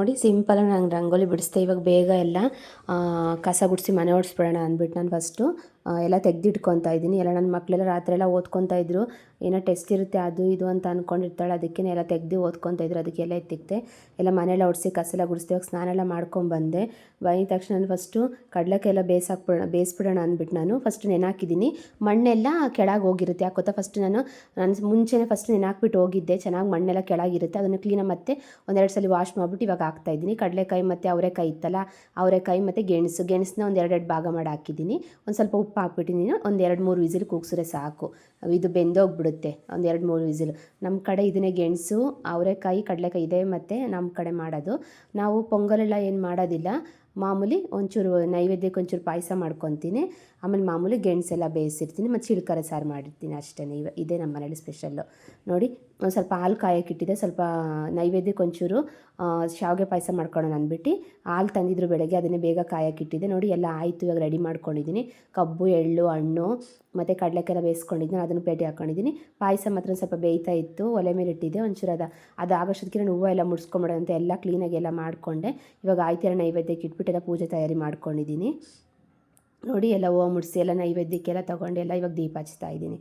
ನೋಡಿ ಸಿಂಪಲಾಗಿ ನಾನು ರಂಗೋಲಿ ಬಿಡಿಸ್ದೆ. ಇವಾಗ ಬೇಗ ಎಲ್ಲ ಕಸ ಗುಡಿಸಿ ಮನೆ ಓಡಿಸ್ಬಿಡೋಣ ಅಂದ್ಬಿಟ್ಟು ನಾನು ಫಸ್ಟು ಎಲ್ಲ ತೆಗೆದಿಟ್ಕೊತಾ ಇದ್ದೀನಿ. ಎಲ್ಲ ನನ್ನ ಮಕ್ಕಳೆಲ್ಲ ರಾತ್ರಿ ಎಲ್ಲ ಓದ್ಕೊತಾ ಇದ್ರು. ಏನೋ ಟೆಸ್ಟ್ ಇರುತ್ತೆ, ಅದು ಇದು ಅಂತ ಅಂದ್ಕೊಂಡಿರ್ತಾಳೆ ಅದಕ್ಕೆ ಎಲ್ಲ ತೆಗೆದು ಓದ್ಕೊತಾ ಇದ್ರು. ಅದಕ್ಕೆಲ್ಲ ಎತ್ತಿಕ್ತೆ ಎಲ್ಲ ಮನೆಯೆಲ್ಲ ಒಡಿಸಿ, ಕಸೆಲ್ಲ ಗುಡಿಸ್ದೆ. ಇವಾಗ ಸ್ನಾನ ಎಲ್ಲ ಮಾಡ್ಕೊಂಬಂದೆ ಬಂದ. ತಕ್ಷಣ ನಾನು ಫಸ್ಟು ಕಡಲಕ್ಕೆಲ್ಲ ಬೇಯಿಸಾಕ್ಬಿಡೋಣ ಬೇಯಿಸ್ಬಿಡೋಣ ಅಂದ್ಬಿಟ್ಟು ನಾನು ಫಸ್ಟ್ ನೆನಾಕಿದ್ದೀನಿ. ಮಣ್ಣೆಲ್ಲ ಕೆಳಗೆ ಹೋಗಿರುತ್ತೆ. ಯಾಕೆ ಗೊತ್ತಾ? ಫಸ್ಟ್ ನಾನು ನಾನು ಮುಂಚೆನೇ ಫಸ್ಟ್ ನೆನಾಕ್ಬಿಟ್ಟು ಹೋಗಿದ್ದೆ. ಚೆನ್ನಾಗಿ ಮಣ್ಣೆಲ್ಲ ಕೆಳಗಿರುತ್ತೆ. ಅದನ್ನು ಕ್ಲೀನಾಗಿ ಮತ್ತೆ ಒಂದೆರಡು ಸಲ ವಾಶ್ ಮಾಡಿಬಿಟ್ಟು ಇವಾಗ ಹಾಕ್ತಾ ಇದ್ದೀನಿ. ಕಡಲೆಕಾಯಿ ಮತ್ತು ಅವರೆಕಾಯಿ ಇತ್ತಲ್ಲ, ಅವರೆಕಾಯಿ ಮತ್ತು ಗೆಣಸು. ಗೆಣಸನ್ನ ಒಂದು ಎರಡೆರಡು ಭಾಗ ಮಾಡಿ ಹಾಕಿದ್ದೀನಿ. ಒಂದು ಸ್ವಲ್ಪ ಹಾಕ್ಬಿಟ್ಟಿದ್ದೀನಿ ಒಂದು ಎರಡು ಮೂರು ವಿಸಿಲ್ ಕೂಗ್ಸಿದ್ರೆ ಸಾಕು. ಇದು ಬೆಂದೋಗ್ಬಿಡುತ್ತೆ, ಒಂದು ಎರಡು ಮೂರು ವಿಸಿಲ್. ನಮ್ಮ ಕಡೆ ಇದನ್ನೇ ಗೆಣಸು, ಅವರೆಕಾಯಿ, ಕಡಲೆಕಾಯಿ ಇದೆ ಮತ್ತು ನಮ್ಮ ಕಡೆ ಮಾಡೋದು. ನಾವು ಪೊಂಗಲೆಲ್ಲ ಏನು ಮಾಡೋದಿಲ್ಲ. ಮಾಮೂಲಿ ಒಂಚೂರು ನೈವೇದ್ಯಕ್ಕೆ ಒಂಚೂರು ಪಾಯಸ ಮಾಡ್ಕೊತೀನಿ ಆಮೇಲೆ ಮಾಮೂಲಿ ಗೆಣಸೆಲ್ಲ ಬೇಯಿಸಿರ್ತೀನಿ, ಮತ್ತು ಚಿಳ್ಕರೆ ಸಾರು ಮಾಡಿರ್ತೀನಿ ಅಷ್ಟೇ ಇವ ಇದೇ ನಮ್ಮ ಮನೇಲಿ ಸ್ಪೆಷಲ್ಲು ನೋಡಿ, ಒಂದು ಸ್ವಲ್ಪ ಹಾಲು ಕಾಯಕ್ಕಿಟ್ಟಿದೆ ಸ್ವಲ್ಪ ನೈವೇದ್ಯಕ್ಕೆ ಒಂಚೂರು ಶಾವಿಗೆ ಪಾಯಸ ಮಾಡ್ಕೊಳ್ಳೋಣ ಅಂದ್ಬಿಟ್ಟು ಹಾಲು ತಂದಿದ್ರು ಬೆಳಗ್ಗೆ, ಅದನ್ನೇ ಬೇಗ ಕಾಯಕ್ಕಿಟ್ಟಿದೆ ನೋಡಿ, ಎಲ್ಲ ಆಯಿತು, ಇವಾಗ ರೆಡಿ ಮಾಡ್ಕೊಂಡಿದ್ದೀನಿ. ಕಬ್ಬು, ಎಳ್ಳು, ಹಣ್ಣು, ಮತ್ತು ಕಡಲೆಕೆಲ್ಲ ಬೇಯಿಸ್ಕೊಂಡಿದ್ದೀನಿ ಅದನ್ನು ಪೇಟೆ ಹಾಕ್ಕೊಂಡಿದ್ದೀನಿ ಪಾಯಸ ಮಾತ್ರ ಸ್ವಲ್ಪ ಬೇಯ್ತಾ ಇತ್ತು, ಒಲೆ ಮೇಲೆ ಇಟ್ಟಿದ್ದೆ, ಒಂಚೂರು ಅದು ಅದು ಆಗೋಷ್ಟೊತ್ತಿಗೆ ನಾನು ಹೂವು ಎಲ್ಲ ಮುಡ್ಸ್ಕೊಂಬಿಡೋದಂತೆ ಎಲ್ಲ ಕ್ಲೀನಾಗಿ ಎಲ್ಲ ಮಾಡಿಕೊಂಡೆ. ಇವಾಗ ಆಯ್ತು ನೈವೇದ್ಯಕ್ಕೆ ಇಟ್ಬಿಟ್ಟು ಎಲ್ಲ ಪೂಜೆ ತಯಾರಿ ಮಾಡ್ಕೊಂಡಿದ್ದೀನಿ. ನೋಡಿ ಎಲ್ಲ ಹೂವು ಮುಡಿಸಿ ಎಲ್ಲ ನೈವೇದ್ಯಕ್ಕೆಲ್ಲ ತೊಗೊಂಡು ಎಲ್ಲ ಇವಾಗ ದೀಪ ಹಚ್ತಾ ಇದ್ದೀನಿ.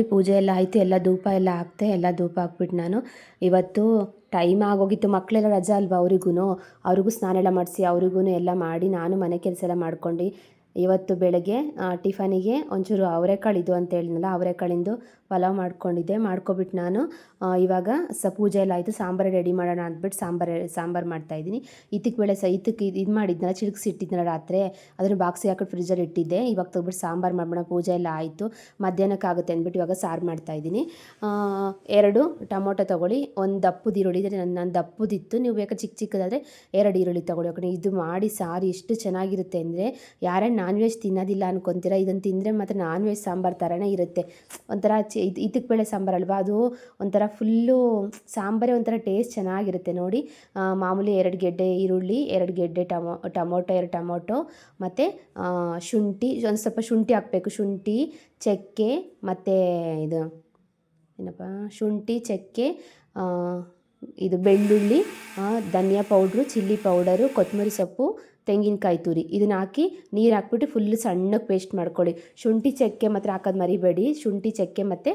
ನೋಡಿ ಪೂಜೆ ಎಲ್ಲ ಆಯಿತು, ಎಲ್ಲ ಧೂಪ ಎಲ್ಲ ಹಾಕ್ತೆ ಎಲ್ಲ ಧೂಪ ಹಾಕ್ಬಿಟ್ಟು ನಾನು ಇವತ್ತು ಟೈಮ್ ಆಗೋಗಿತ್ತು. ಮಕ್ಕಳೆಲ್ಲ ರಜಾ ಅಲ್ವಾ ಅವ್ರಿಗೂ ಅವ್ರಿಗೂ ಸ್ನಾನ ಎಲ್ಲ ಮಾಡಿಸಿ ಅವ್ರಿಗೂ ಎಲ್ಲ ಮಾಡಿ, ನಾನು ಮನೆ ಕೆಲಸ ಎಲ್ಲ ಮಾಡ್ಕೊಂಡು ಇವತ್ತು ಬೆಳಗ್ಗೆ ಟಿಫನಿಗೆ ಒಂಚೂರು ಅವರೆಕಾಳು ಇದು ಅಂತ ಹೇಳಿದ್ನಲ್ಲ, ಅವರೆಕಾಳಿಂದು ಪಲಾವ್ ಮಾಡ್ಕೊಂಡಿದ್ದೆ ಮಾಡ್ಕೊಬಿಟ್ಟು ನಾನು. ಇವಾಗ ಸ, ಪೂಜೆ ಎಲ್ಲ ಆಯಿತು, ಸಾಂಬಾರು ರೆಡಿ ಮಾಡೋಣ ಅಂದ್ಬಿಟ್ಟು ಸಾಂಬಾರು ಸಾಂಬಾರು ಮಾಡ್ತಾಯಿದ್ದೀನಿ ಇತ್ತಕ್ಕೆ ಬೆಳೆ ಸ ಇತ್ತಕ್ಕೆ ಇದು ಮಾಡಿದ್ನಲ್ಲ, ಚಿಲ್ಕ್ಸಿಟ್ಟಿದ್ನಲ್ಲ ರಾತ್ರಿ ಅದನ್ನು ಬಾಕ್ಸಿಗೆ ಹಾಕೊಂಡು ಫ್ರಿಜ್ಜಲ್ಲಿ ಇಟ್ಟಿದ್ದೆ. ಇವಾಗ ತೆಗ್ಬಿಟ್ಟು ಸಾಂಬಾರು ಮಾಡ್ಬೋಣ ಪೂಜೆ ಎಲ್ಲ ಆಯಿತು. ಮಧ್ಯಾಹ್ನಕ್ಕೆ ಆಗುತ್ತೆ ಅಂದ್ಬಿಟ್ಟು ಇವಾಗ ಸಾರು ಮಾಡ್ತಾಯಿದ್ದೀನಿ ಎರಡು ಟೊಮೊಟೊ ತೊಗೊಳ್ಳಿ, ಒಂದು ದಪ್ಪದ ಈರುಳ್ಳಿ ಇದೆ ನನ್ನ ನಾನು ದಪ್ಪದಿತ್ತು. ನೀವು ಬೇಕಾದ್ರೆ ಚಿಕ್ಕ ಚಿಕ್ಕದಾದರೆ ಎರಡು ಈರುಳ್ಳಿ ತೊಗೊಳ್ಳಿ. ಇದು ಮಾಡಿ ಸಾರು ಎಷ್ಟು ಚೆನ್ನಾಗಿರುತ್ತೆ ಅಂದರೆ, ಯಾರೇ ನಾನ್ ವೆಜ್ ತಿನ್ನೋದಿಲ್ಲ ಅನ್ಕೊಂತೀರಾ? ಇದನ್ನು ತಿಂದರೆ ಮಾತ್ರ ನಾನ್ ವೆಜ್ ಸಾಂಬಾರು ಥರನೇ ಇರುತ್ತೆ. ಒಂಥರ ಚಿ, ಇದು ಇದಕ್ಕೆ ಬೇಳೆ ಸಾಂಬಾರು ಅಲ್ವಾ? ಅದು ಒಂಥರ ಫುಲ್ಲು ಸಾಂಬಾರೇ ಒಂಥರ ಟೇಸ್ಟ್ ಚೆನ್ನಾಗಿರುತ್ತೆ ನೋಡಿ. ಮಾಮೂಲಿ ಎರಡು ಗೆಡ್ಡೆ ಈರುಳ್ಳಿ, ಎರಡು ಗೆಡ್ಡೆ ಟಮೊ, ಟೊಮೊಟೊ, ಎರಡು ಟೊಮೊಟೊ, ಮತ್ತು ಶುಂಠಿ, ಒಂದು ಸ್ವಲ್ಪ ಶುಂಠಿ ಹಾಕಬೇಕು. ಶುಂಠಿ, ಚಕ್ಕೆ, ಮತ್ತು ಇದು, ಏನಪ್ಪ? ಶುಂಠಿ, ಚಕ್ಕೆ ಇದು ಬೆಳ್ಳುಳ್ಳಿ ಧನಿಯಾ ಪೌಡ್ರು, ಚಿಲ್ಲಿ ಪೌಡರು ಕೊತ್ತಂಬರಿ ಸೊಪ್ಪು ತೆಂಗಿನಕಾಯಿ ತುರಿ. ಇದನ್ನ ಹಾಕಿ ನೀರು ಹಾಕ್ಬಿಟ್ಟು ಫುಲ್ ಸಣ್ಣಗೆ ಪೇಸ್ಟ್ ಮಾಡ್ಕೊಳ್ಳಿ. ಶುಂಠಿ, ಚಕ್ಕೆ ಮಾತ್ರ ಹಾಕೋದು ಮರಿಬೇಡಿ. ಶುಂಠಿ, ಚಕ್ಕೆ ಮತ್ತು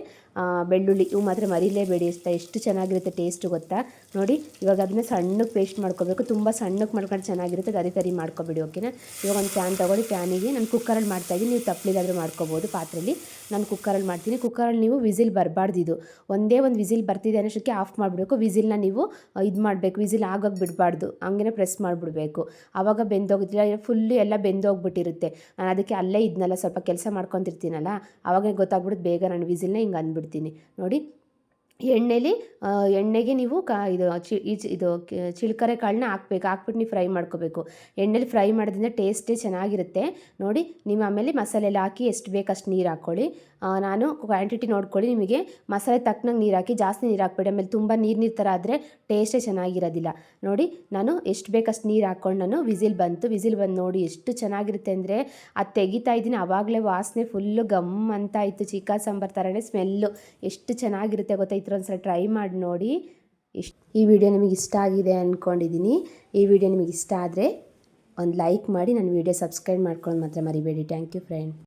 ಬೆಳ್ಳುಳ್ಳಿ ಇವು ಮಾತ್ರ ಮರಿಲೇಬೇಡಿ. ಇಷ್ಟ, ಎಷ್ಟು ಚೆನ್ನಾಗಿರುತ್ತೆ ಟೇಸ್ಟ್ ಗೊತ್ತಾ? ನೋಡಿ, ಇವಾಗ ಅದನ್ನ ಸಣ್ಣಗೆ ಪೇಸ್ಟ್ ಮಾಡ್ಕೋಬೇಕು. ತುಂಬ ಸಣ್ಣಗೆ ಮಾಡ್ಕೊಂಡು ಚೆನ್ನಾಗಿರುತ್ತೆ. ಅದೇ ಗರಿ ಮಾಡ್ಕೊಬಿಡಿ ಓಕೆನಾ ಇವಾಗ ಒಂದು ಪ್ಯಾನ್ ತೊಗೊಳ್ಳಿ. ಪ್ಯಾನಿಗೆ ನಾನು ಕುಕ್ಕರಲ್ಲಿ ಮಾಡ್ತಾಯಿದ್ದೀನಿ ನೀವು ತಪ್ಪಲಿಗಾದರೂ ಮಾಡ್ಕೋಬೋದು ಪಾತ್ರೆಯಲ್ಲಿ ನಾನು ಕುಕ್ಕರಲ್ಲಿ ಮಾಡ್ತೀನಿ. ಕುಕ್ಕರಲ್ಲಿ ನೀವು ವಿಸಿಲ್ ಬರಬಾರ್ದು ಇದು. ಒಂದೇ ಒಂದು ವಿಸಿಲ್ ಬರ್ತಿದೆ ಅನ್ನೋಷ್ಟಕ್ಕೆ ಆಫ್ ಮಾಡಿಬಿಡಬೇಕು. ವಿಸಿಲ್ನ ನೀವು ಇದು ಮಾಡಬೇಕು. ವಿಸಿಲ್ ಆಗೋಗಿ ಬಿಡಬಾರ್ದು. ಹಂಗೇ ಪ್ರೆಸ್ ಮಾಡಿಬಿಡ್ಬೇಕು. ಆವಾಗ ಬೆಂದೋಗಿದ್ದಿಲ್ಲ ಫುಲ್ಲು ಎಲ್ಲ ಬೆಂದೋಗ್ಬಿಟ್ಟಿರುತ್ತೆ. ನಾನು ಅದಕ್ಕೆ ಅಲ್ಲೇ ಇದ್ನಲ್ಲ, ಸ್ವಲ್ಪ ಕೆಲಸ ಮಾಡ್ಕೊತಿರ್ತೀನಲ್ಲ ಆವಾಗ ಗೊತ್ತಾಗ್ಬಿಡುತ್ತೆ, ಬೇಗ ನಾನು ವಿಸಿಲ್ನ ಹಿಂಗೆ ಅಂದ್ಬಿಡ್ತೀನಿ. ನೋಡಿ ಎಣ್ಣೆಲಿ ಎಣ್ಣೆಗೆ ನೀವು ಕಾ, ಇದು ಚಿ ಇದು ಚಿಲ್ಕರೆ ಕಾಳನ್ನ ಹಾಕ್ಬೇಕು. ಹಾಕ್ಬಿಟ್ಟು ನೀವು ಫ್ರೈ ಮಾಡ್ಕೋಬೇಕು. ಎಣ್ಣೆಲಿ ಫ್ರೈ ಮಾಡೋದ್ರಿಂದ ಟೇಸ್ಟೇ ಚೆನ್ನಾಗಿರುತ್ತೆ. ನೋಡಿ ನೀವು ಆಮೇಲೆ ಮಸಾಲೆ ಎಲ್ಲ ಹಾಕಿ ಎಷ್ಟು ಬೇಕು ಅಷ್ಟು ನೀರು ಹಾಕ್ಕೊಳ್ಳಿ. ನಾನು ಕ್ವಾಂಟಿಟಿ ನೋಡ್ಕೊಳ್ಳಿ ನಿಮಗೆ. ಮಸಾಲೆ ತಕ್ಕನಾಗಿ ನೀರು ಹಾಕಿ, ಜಾಸ್ತಿ ನೀರು ಹಾಕ್ಬೇಡಿ. ಆಮೇಲೆ ತುಂಬ ನೀರು ನೀರು ಥರ ಆದರೆ ಟೇಸ್ಟೇ ಚೆನ್ನಾಗಿರೋದಿಲ್ಲ. ನೋಡಿ, ನಾನು ಎಷ್ಟು ಬೇಕಷ್ಟು ನೀರು ಹಾಕ್ಕೊಂಡು ನಾನು ವಿಸಿಲ್ ಬಂತು. ವಿಸಿಲ್ ಬಂದು ನೋಡಿ ಎಷ್ಟು ಚೆನ್ನಾಗಿರುತ್ತೆ ಅಂದರೆ, ಅದು ತೆಗಿತಾ ಇದ್ದೀನಿ. ಆವಾಗಲೇ ವಾಸನೆ ಫುಲ್ಲು ಗಮ್ ಅಂತ ಇತ್ತು ಚಿಕ್ಕ ಸಾಂಬಾರು ಥರನೇ ಸ್ಮೆಲ್ಲು. ಎಷ್ಟು ಚೆನ್ನಾಗಿರುತ್ತೆ ಗೊತ್ತಾ ಸಲ ಒಂದ್ಸಲ ಟ್ರೈ ಮಾಡಿ ನೋಡಿ. ಇಷ್ಟು ಈ ವಿಡಿಯೋ ನಿಮಗೆ ಇಷ್ಟ ಆಗಿದೆ ಅಂದ್ಕೊಂಡಿದ್ದೀನಿ ಈ ವಿಡಿಯೋ ನಿಮಗೆ ಇಷ್ಟ ಆದರೆ ಒಂದು ಲೈಕ್ ಮಾಡಿ ನನ್ನ ವಿಡಿಯೋ ಸಬ್ಸ್ಕ್ರೈಬ್ ಮಾಡ್ಕೊಂಡು ಮಾತ್ರ ಮರಿಬೇಡಿ. Thank you friend